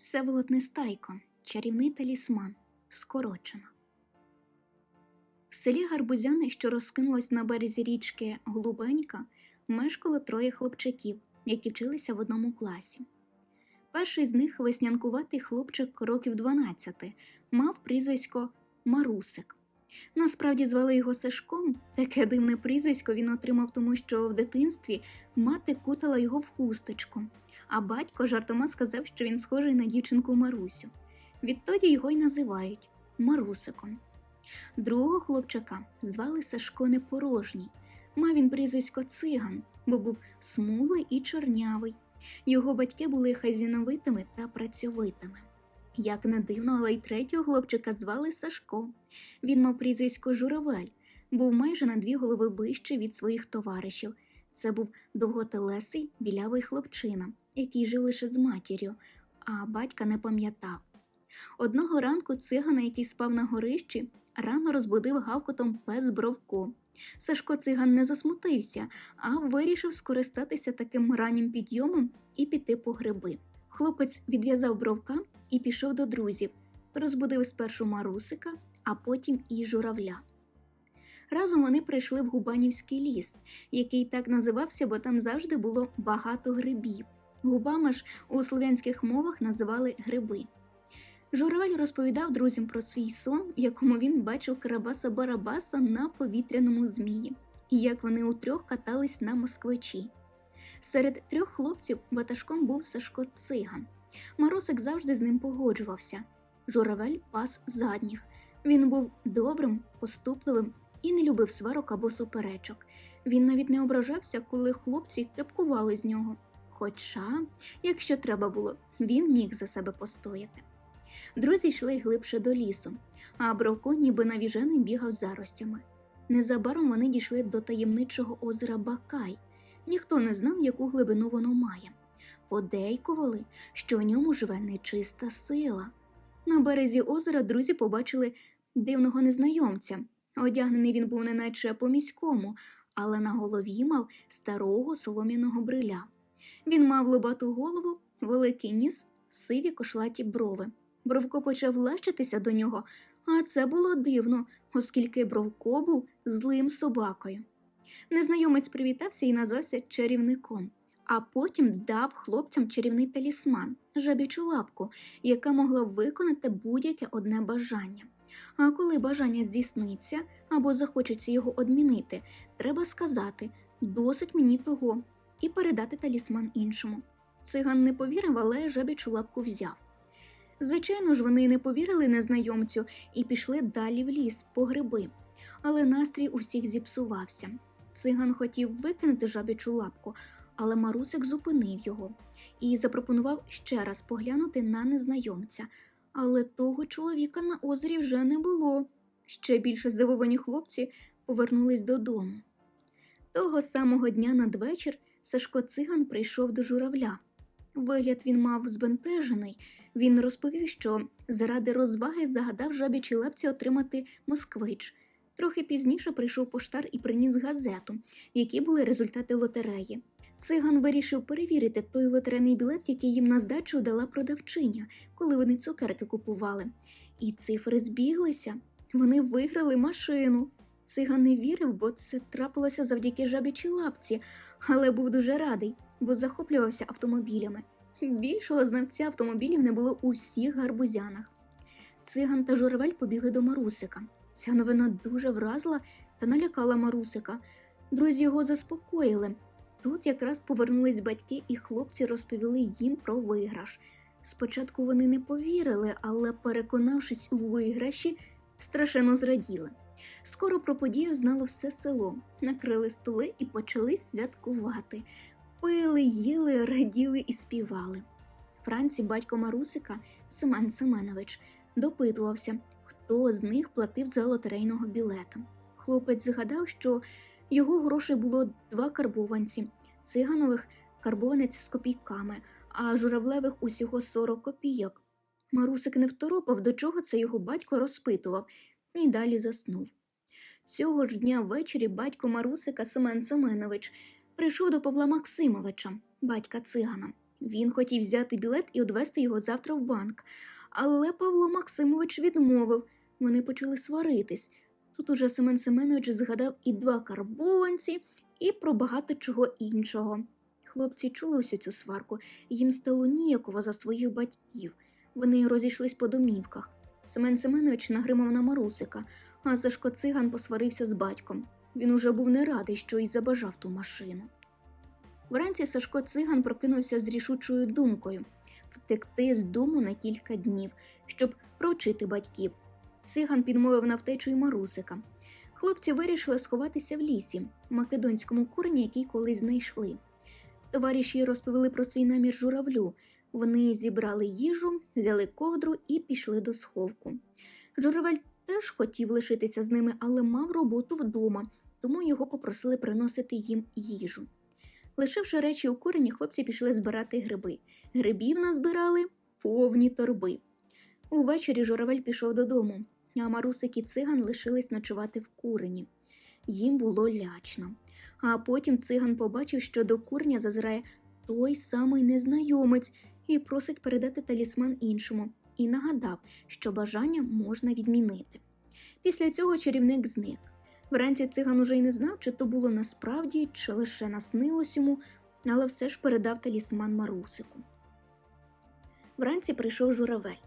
Всеволод Нестайко, чарівний талісман, скорочено. В селі Гарбузяни, що розкинулось на березі річки Голубенька, мешкало троє хлопчаків, які вчилися в одному класі. Перший з них, веснянкуватий хлопчик років 12, мав прізвисько Марусик. Насправді звали його Сашком. Таке дивне прізвисько він отримав тому, що в дитинстві мати кутала його в хусточку, а батько жартома сказав, що він схожий на дівчинку Марусю. Відтоді його й називають Марусиком. Другого хлопчака звали Сашко Непорожній. Мав він прізвисько циган, бо був смуглий і чорнявий. Його батьки були хазіновитими та працьовитими. Як не дивно, але й третього хлопчика звали Сашко. Він мав прізвисько Журавель, був майже на дві голови вищий від своїх товаришів. Це був довготелесий білявий хлопчина, який жив лише з матір'ю, а батька не пам'ятав. Одного ранку цигана, який спав на горищі, рано розбудив гавкотом пес Бровко. Сашко циган не засмутився, а вирішив скористатися таким раннім підйомом і піти по гриби. Хлопець відв'язав бровка і пішов до друзів, розбудив спершу Марусика, а потім і журавля. Разом вони прийшли в Губанівський ліс, який так називався, бо там завжди було багато грибів. Губами ж у слов'янських мовах називали гриби. Журавель розповідав друзям про свій сон, в якому він бачив Карабаса Барабаса на повітряному змії, і як вони утрьох катались на москвичі. Серед трьох хлопців ватажком був Сашко Циган. Марусик завжди з ним погоджувався. Журавель пас задніх. Він був добрим, поступливим і не любив сварок або суперечок. Він навіть не ображався, коли хлопці кепкували з нього. Хоча, якщо треба було, він міг за себе постояти. Друзі йшли глибше до лісу, а Бровко ніби навіжений бігав заростями. Незабаром вони дійшли до таємничого озера Бакай. Ніхто не знав, яку глибину воно має. Подейкували, що в ньому живе нечиста сила. На березі озера друзі побачили дивного незнайомця. Одягнений він був неначе по міському, але на голові мав старого солом'яного бриля. Він мав лобату голову, великий ніс, сиві кошлаті брови. Бровко почав лащитися до нього, а це було дивно, оскільки Бровко був злим собакою. Незнайомець привітався і назвався чарівником, а потім дав хлопцям чарівний талісман, жабічу лапку, яка могла виконати будь-яке одне бажання. А коли бажання здійсниться або захочеться його одмінити, треба сказати досить мені того і передати талісман іншому. Циган не повірив, але жабічу лапку взяв. Звичайно ж, вони не повірили незнайомцю і пішли далі в ліс по гриби, але настрій у всіх зіпсувався. Циган хотів викинути жабічу лапку, але Марусик зупинив його і запропонував ще раз поглянути на незнайомця. Але того чоловіка на озері вже не було. Ще більше здивовані хлопці повернулись додому. Того самого дня надвечір Сашко циган прийшов до журавля. Вигляд він мав збентежений. Він розповів, що заради розваги загадав жабічій лапці отримати москвич. Трохи пізніше прийшов поштар і приніс газету, в якій були результати лотереї. Циган вирішив перевірити той лотерейний білет, який їм на здачу дала продавчиня, коли вони цукерки купували. І цифри збіглися. Вони виграли машину. Циган не вірив, бо це трапилося завдяки жабічій лапці, але був дуже радий, бо захоплювався автомобілями. Більшого знавця автомобілів не було у всіх гарбузянах. Циган та журавель побігли до Марусика. Ця новина дуже вразила та налякала Марусика. Друзі його заспокоїли. Тут якраз повернулись батьки, і хлопці розповіли їм про виграш. Спочатку вони не повірили, але, переконавшись у виграші, страшенно зраділи. Скоро про подію знало все село, накрили столи і почали святкувати. Пили, їли, раділи і співали. Франці, батько Марусика, Семен Семенович, допитувався, хто з них платив за лотерейного білета. Хлопець згадав, що його грошей було два карбованці, циганових карбованець з копійками, а журавлевих усього 40 копійок. Марусик не второпав, до чого це його батько розпитував, і далі заснув. Цього ж дня ввечері батько Марусика Семен Семенович прийшов до Павла Максимовича, батька цигана, Він хотів взяти білет і одвести його завтра в банк. Але Павло Максимович відмовив. Вони почали сваритись. Тут уже Семен Семенович згадав і два карбованці, і про багато чого іншого. Хлопці чули усю цю сварку, їм стало ніяково за своїх батьків. Вони розійшлись по домівках. Семен Семенович нагримав на Марусика, а Сашко циган посварився з батьком. Він уже був не радий, що й забажав ту машину. Вранці Сашко циган прокинувся з рішучою думкою втекти з дому на кілька днів, щоб провчити батьків. Циган підмовив на втечу й Марусика. Хлопці вирішили сховатися в лісі, македонському курені, який колись знайшли. Товариші розповіли про свій намір журавлю. Вони зібрали їжу, взяли ковдру і пішли до сховку. Журавель теж хотів лишитися з ними, але мав роботу вдома, тому його попросили приносити їм їжу. Лишивши речі у курені, хлопці пішли збирати гриби. Грибів назбирали повні торби. Увечері журавель пішов додому, а Марусик і циган лишились ночувати в курені. Їм було лячно. А потім циган побачив, що до курня зазирає той самий незнайомець і просить передати талісман іншому, і нагадав, що бажання можна відмінити. Після цього чарівник зник. Вранці циган уже й не знав, чи то було насправді, чи лише наснилось йому, але все ж передав талісман Марусику. Вранці прийшов журавель.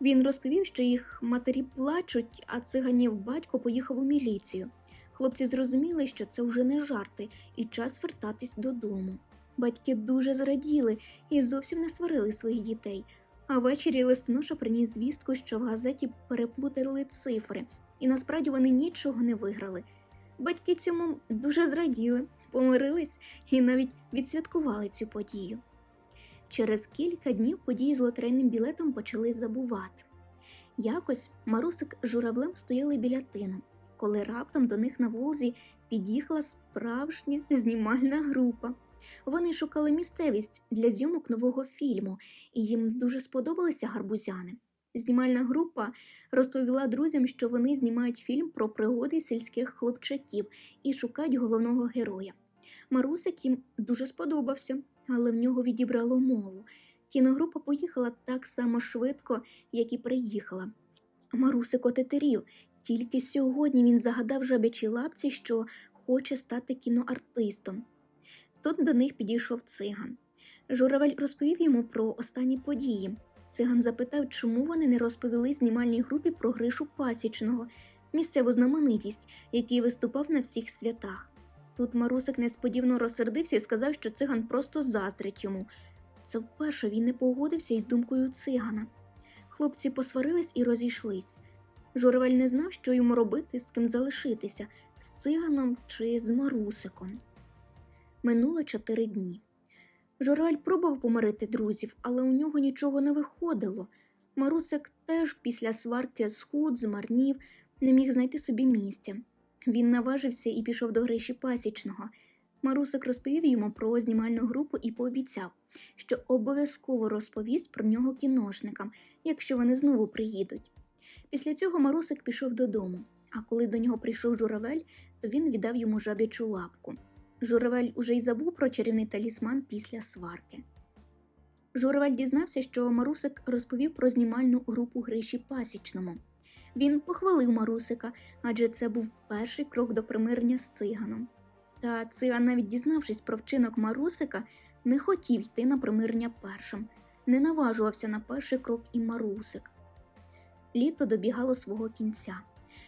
Він розповів, що їх матері плачуть, а циганів батько поїхав у міліцію. Хлопці зрозуміли, що це вже не жарти, і час вертатись додому. Батьки дуже зраділи і зовсім не сварили своїх дітей. А ввечері листоноша приніс звістку, що в газеті переплутали цифри, і насправді вони нічого не виграли. Батьки цьому дуже зраділи, помирились і навіть відсвяткували цю подію. Через кілька днів події з лотерейним білетом почали забувати. Якось Марусик з журавлем стояли біля тину, коли раптом до них на вулзі під'їхала справжня знімальна група. Вони шукали місцевість для зйомок нового фільму, і їм дуже сподобалися гарбузяни. Знімальна група розповіла друзям, що вони знімають фільм про пригоди сільських хлопчаків і шукають головного героя. Марусик їм дуже сподобався, але в нього відібрало мову. Кіногрупа поїхала так само швидко, як і приїхала. Марусик отетерів. Тільки сьогодні він загадав жабячій лапці, що хоче стати кіноартистом. Тут до них підійшов циган. Журавель розповів йому про останні події. Циган запитав, чому вони не розповіли знімальній групі про Гришу Пасічного, місцеву знаменитість, який виступав на всіх святах. Тут Марусик несподівано розсердився і сказав, що циган просто заздрить йому. Це вперше він не погодився із думкою цигана. Хлопці посварились і розійшлись. Журавель не знав, що йому робити, з ким залишитися з циганом чи з Марусиком. Минуло чотири дні. Журавель пробував помирити друзів, але у нього нічого не виходило. Марусик теж після сварки схуд, змарнів, не міг знайти собі місця. Він наважився і пішов до Гриші Пасічного. Марусик розповів йому про знімальну групу і пообіцяв, що обов'язково розповість про нього кіношникам, якщо вони знову приїдуть. Після цього Марусик пішов додому, а коли до нього прийшов журавель, то він віддав йому жабячу лапку. Журавель уже й забув про чарівний талісман після сварки. Журавель дізнався, що Марусик розповів про знімальну групу Гриші Пасічному. Він похвалив Марусика, адже це був перший крок до примирення з циганом. Та циган, навіть дізнавшись про вчинок Марусика, не хотів йти на примирення першим, не наважувався на перший крок і Марусик. Літо добігало свого кінця.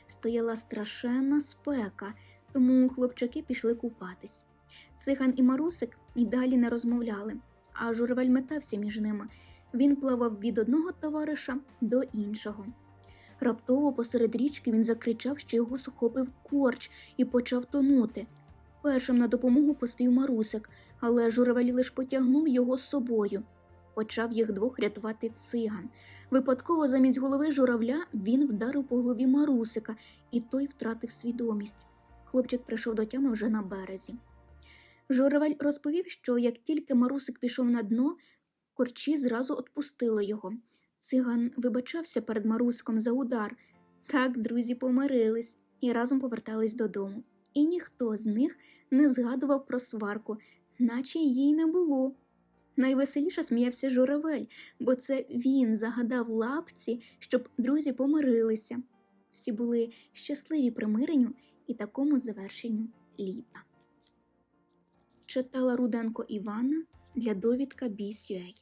Стояла страшенна спека, тому хлопчаки пішли купатись. Циган і Марусик і далі не розмовляли, а журавель метався між ними. Він плавав від одного товариша до іншого. Раптово посеред річки він закричав, що його схопив корч і почав тонути. Першим на допомогу поспів Марусик, але журавель лиш потягнув його з собою. Почав їх двох рятувати циган. Випадково замість голови журавля він вдарив по голові Марусика, і той втратив свідомість. Хлопчик прийшов до тями вже на березі. Журавель розповів, що як тільки Марусик пішов на дно, корчі зразу отпустили його. Циган вибачався перед Марусиком за удар. Так друзі помирились і разом повертались додому. І ніхто з них не згадував про сварку, наче їй не було. Найвеселіше сміявся журавель, бо це він загадав лапці, щоб друзі помирилися. Всі були щасливі примиренню і такому завершенню літа. Читала Руденко Івана для довідка Біс.UA